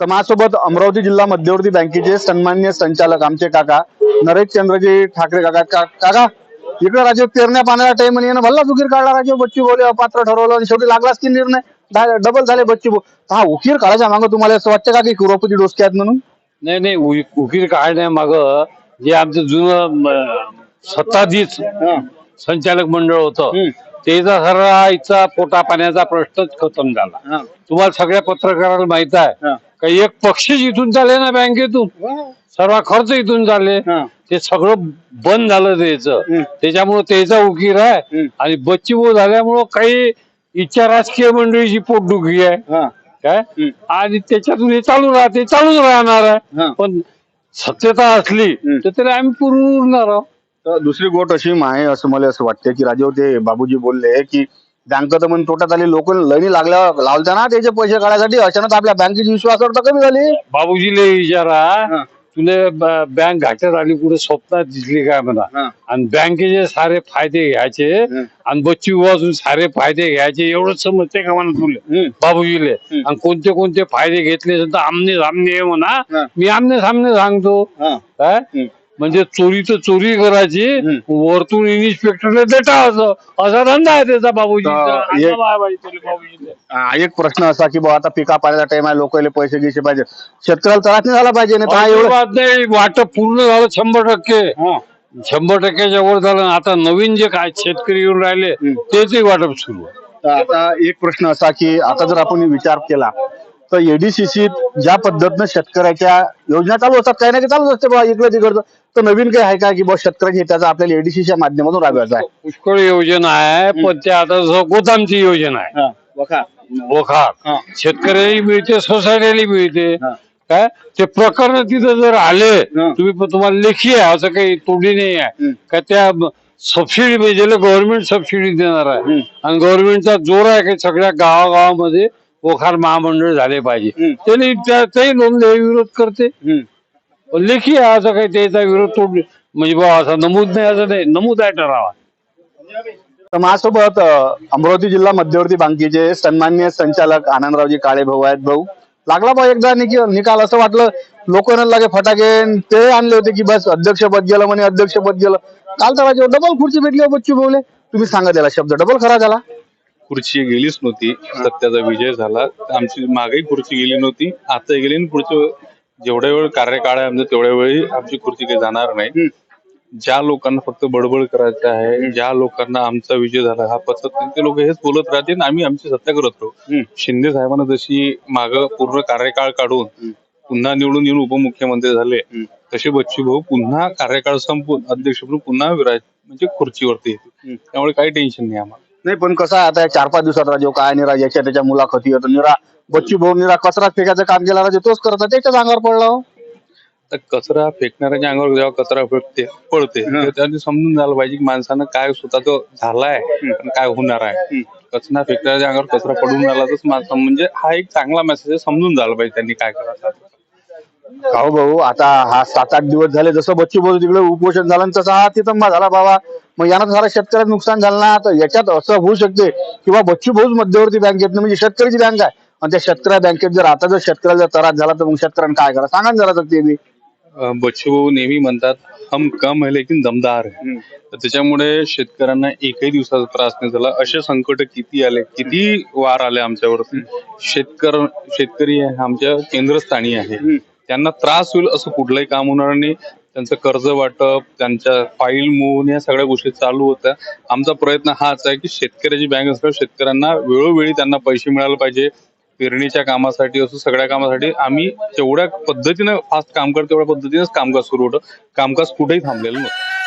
तर माझ्यासोबत अमरावती जिल्हा मध्यवर्ती बँकेचे सन्मान्य संचालक आमचे काका नरेश चंद्रजी ठाकरे काका. का- काका इकडे राजे पेरण्या पाण्याला टाइम आणि यानं भल्ला उकीर काढला राजे. बच्चू बोले अपात्र ठरवलं आणि शेवटी लागलाच की निर्णय. डबल झाले बच्चू भाऊ. हा उकीर काढायच्या मागं तुम्हाला असं वाटतं का की कुरोपती डोसके आहेत म्हणून? नाही नाही उकीर काढण्यामाग जे आमचं जुनं सत्ताधीश संचालक मंडळ होतं त्याचा सगळा इथचा पोटा पाण्याचा प्रश्नच खतम झाला. तुम्हाला सगळ्या पत्रकाराला माहीत आहे का एक पक्षीच इथून चालले ना बँकेतून. सर्व खर्च इथून चालले ते सगळं बंद झालं त्याचं. त्याच्यामुळं त्याचा उकीर आहे. आणि बच्चीबो झाल्यामुळं काही इच्छा राजकीय मंडळीची पोटदुखी आहे. काय? आणि त्याच्यातून हे चालू राहते चालूच राहणार आहे. पण सत्यता असली तर त्याला आम्ही पुरवणार आहोत. तर दुसरी गोष्ट अशी आहे असं मला असं वाटतं की राजे ते बाबूजी बोलले की बँक तर म्हणून तोट्यात आली लोक लणी लागल्या लावल्या ना त्याचे पैसे काढायसाठी. अचानक आपल्या बँकेची विश्वासार्हता कमी झाली. बाबूजीला विचारा. तुला ब- बँक घाट्यात आली कुठे स्वप्नात दिसली काय म्हणा. आणि बँकेचे सारे फायदे घ्यायचे आणि बच्ची वाजून सारे फायदे घ्यायचे एवढंच समजते का म्हणा तुले बाबूजीले? आणि कोणते कोणते फायदे घेतले तर आमने सामने ये म्हणा मी आमने सामने सांगतो काय म्हणजे चोरी तर चोरी करायची वरतून इन्स्पेक्टरला देता असं. असा धंदा आहे त्याचा बाबूजीचा तर एक- प्रश्न असा की बाबा आता पिका पाण्याचा टाइम आहे लोकांना पैसे घ्यायचे पाहिजे. शेतकऱ्याला त्रास नाही झाला पाहिजे नाही तर हा एवढं अजिबात नाही. वाटप पूर्ण झालं शंभर टक्के. शंभर टक्क्याच्या वर झालं. आता नवीन जे काय शेतकरी येऊन राहिले तेच वाटप सुरू आहे. आता एक प्रश्न असा की आता जर आपण विचार केला तर एडीसीसी ज्या पद्धतीनं शेतकऱ्याच्या योजना चालू असतात काही ना काही चालूच असते बाबा इकडे तिकडचं तर नवीन काही आहे का की बाबा शेतकऱ्याच्या हिताचा आपल्याला एडीसीच्या माध्यमातून राबवायचा आहे? पुष्कळ योजना आहे पण ते आता जसं गोदामची योजना आहे. बोखार शेतकऱ्याला मिळते सोसायटीला मिळते. काय? ते प्रकरण तिथं जर आले तुम्ही पण तुम्हाला लेखी आहे असं काही तोडी नाही आहे. का त्या सबसिडी म्हणजे गव्हर्नमेंट सबसिडी देणार आहे. आणि गव्हर्नमेंटचा जोर आहे की सगळ्या गावागावामध्ये बोखार महामंडळ झाले पाहिजे. त्याने त्या- तेही नोंद विरोध करते. लेखी आहे असं काही त्याचा विरोध तोड म्हणजे बा असं नमूद नाही असं नाही. नमूद आहे ठरावा. तर माझ्यासोबत अमरावती जिल्हा मध्यवर्ती बँकेचे सन्मान्य संचालक आनंदरावजी काळे भाऊ आहेत. भाऊ लागला बा एकदा निकी- निकाल. असं वाटलं लोक लागे फटाके ते आणले होते की बस अध्यक्षपद गेलं म्हणे अध्यक्षपद गेलं. काल तर डबल खुर्ची भेटली हो बच्चू भाऊले. तुम्ही सांगा त्याला शब्द. डबल खरा झाला. खुर्ची गेलीच नव्हती. सत्याचा विजय झाला. आमची मागेही खुर्ची गेली नव्हती. आता गेली आणि पुढच्या जेवढ्या वेळ कार्यकाळ आहे आमचा तेवढ्या वेळी आमची खुर्ची काही जाणार नाही. ज्या लोकांना फक्त बडबड करायचं आहे ज्या लोकांना आमचा विजय झाला हा पसंत नाही. ते लोक हेच बोलत राहतील आणि आम्ही आमची सत्या करत राहू. शिंदे साहेबांना जशी माग पूर्ण कार्यकाळ काढून पुन्हा निवडून येऊन उपमुख्यमंत्री झाले तसे बच्चू भाऊ पुन्हा कार्यकाळ संपून अध्यक्ष म्हणून पुन्हा विराज म्हणजे खुर्चीवरती येतील. त्यामुळे काही टेन्शन नाही आम्हाला. नाही पण कसं आहे आता चार पाच दिवसात राजे काय निरा याच्या त्याच्या मुलाखती होतं निरा बच्चू भाऊ निरा कचरा फेकायचं काम केला राजे तोच करत त्याच्याच अंगावर पडला हो. तर कचरा फेकणाऱ्याच्या अंगावर जेव्हा कचरा फेकते पडते तर त्यांनी समजून झालं पाहिजे की माणसानं काय स्वतः झालाय आणि काय होणार आहे. कचरा फेकणाऱ्याच्या अंगावर कचरा पडून झाला तर माणसं म्हणजे हा एक चांगला मेसेज आहे समजून झालं पाहिजे त्यांनी काय करायचं. का हो भाऊ आता हा सात आठ दिवस झाले जसं बच्चू भाऊ तिकडे उपोषण झालं आणि तसा हा तिथंबा झाला बाबा. मग यानं सारा शेतकऱ्याचं नुकसान झालं ना तर याच्यात असं होऊ शकते किंवा बच्चू भाऊच मध्यवर्ती बँकेत म्हणजे शेतकऱ्याची बँक आहे. आणि त्या शेतकऱ्या बँकेत जर आता जर शेतकऱ्याला जर त्रास झाला तर मग शेतकऱ्यांना काय करा सांगा ना जरा तर ते बी. बच्चू भाऊ नेहमी म्हणतात हम कम है लेकिन दमदार है. तर त्याच्यामुळे शेतकऱ्यांना एकही दिवसाचा त्रास नाही झाला. असे संकट किती आले किती वार आले आमच्यावरती? शेतकर शेतकरी आमच्या केंद्रस्थानी आहे. त्यांना त्रास होईल असं कुठलंही काम होणार नाही. त्यांचं कर्ज वाटप त्यांच्या फाईल मूव्ह या सगळ्या गोष्टी चालू होत्या. आमचा प्रयत्न हाच आहे की शेतकऱ्याची बँक असल्यावर शेतकऱ्यांना वेळोवेळी त्यांना पैसे मिळायला पाहिजे. पेरणीच्या कामासाठी असो सगळ्या कामासाठी आम्ही जेवढ्या पद्धतीनं फास्ट काम करतो तेवढ्या पद्धतीनेच कामकाज सुरू होतं. कामकाज कुठेही थांबलेलं नव्हतं.